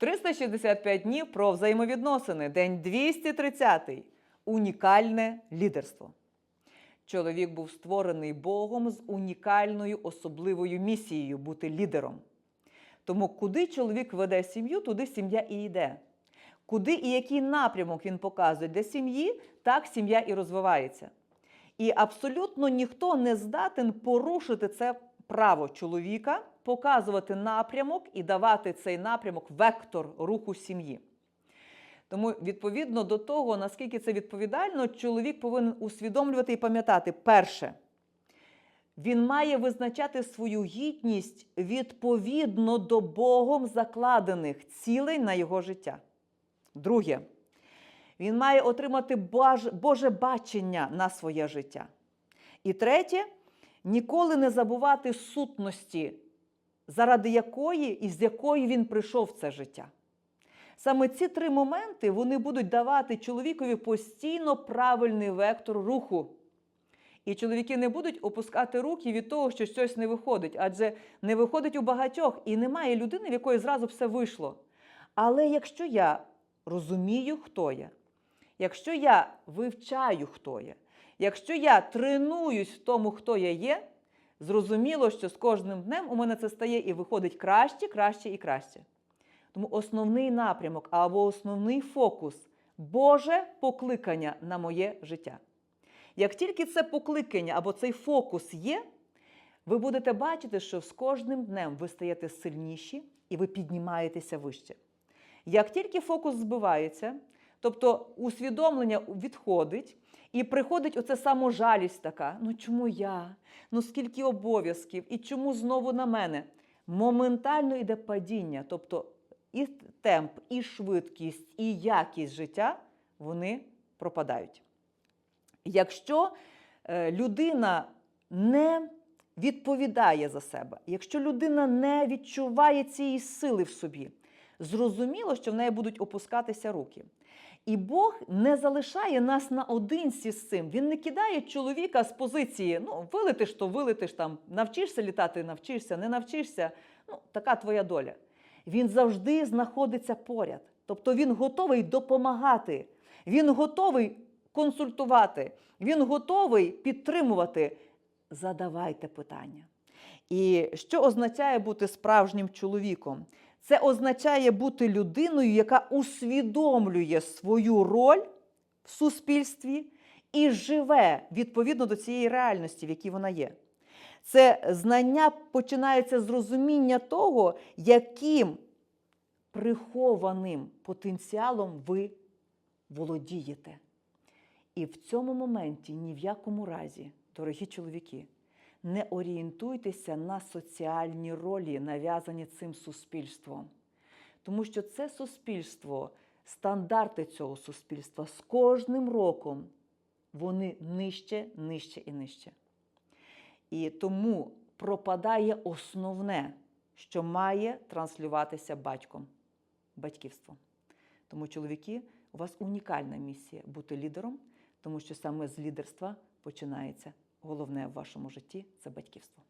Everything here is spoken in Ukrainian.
365 днів про взаємовідносини. День 230. Унікальне лідерство. Чоловік був створений Богом з унікальною особливою місією бути лідером. Тому куди чоловік веде сім'ю, туди сім'я і йде. Куди і який напрямок він показує для сім'ї, так сім'я і розвивається. І абсолютно ніхто не здатен порушити це право чоловіка, показувати напрямок і давати цей напрямок, вектор руху сім'ї. Тому, відповідно до того, наскільки це відповідально, чоловік повинен усвідомлювати і пам'ятати, перше, він має визначати свою гідність відповідно до Богом закладених цілей на його життя. Друге, він має отримати Боже бачення на своє життя. І третє, ніколи не забувати сутності, заради якої і з якої він прийшов в це життя. Саме ці три моменти вони будуть давати чоловікові постійно правильний вектор руху. І чоловіки не будуть опускати руки від того, що щось не виходить, адже не виходить у багатьох, і немає людини, в якої зразу все вийшло. Але якщо я розумію, хто я, якщо я вивчаю, хто я, якщо я тренуюсь в тому, хто я є, зрозуміло, що з кожним днем у мене це стає і виходить краще, краще і краще. Тому основний напрямок або основний фокус Боже покликання на моє життя. Як тільки це покликання або цей фокус є, ви будете бачити, що з кожним днем ви стаєте сильніші і ви піднімаєтеся вище. Як тільки фокус збивається, тобто усвідомлення відходить, і приходить оце саможалість така: ну чому я? Ну скільки обов'язків, і чому знову на мене? Моментально йде падіння, тобто і темп, і швидкість, і якість життя вони пропадають. Якщо е, людина не відповідає за себе, якщо людина не відчуває цієї сили в собі, зрозуміло, що в неї будуть опускатися руки. І Бог не залишає нас наодинці з цим. Він не кидає чоловіка з позиції: ну, вилетиш, то вилетиш там, навчишся літати, навчишся, не навчишся. Ну, така твоя доля. Він завжди знаходиться поряд. Тобто він готовий допомагати, він готовий консультувати, він готовий підтримувати. Задавайте питання. І що означає бути справжнім чоловіком? Це означає бути людиною, яка усвідомлює свою роль в суспільстві і живе відповідно до цієї реальності, в якій вона є. Це знання починається з розуміння того, яким прихованим потенціалом ви володієте. І в цьому моменті ні в якому разі, дорогі чоловіки, не орієнтуйтеся на соціальні ролі, нав'язані цим суспільством. Тому що це суспільство, стандарти цього суспільства з кожним роком вони нижче, нижче і нижче. І тому пропадає основне, що має транслюватися батьком батьківство. Тому, чоловіки, у вас унікальна місія бути лідером, тому що саме з лідерства починається головне в вашому житті це батьківство.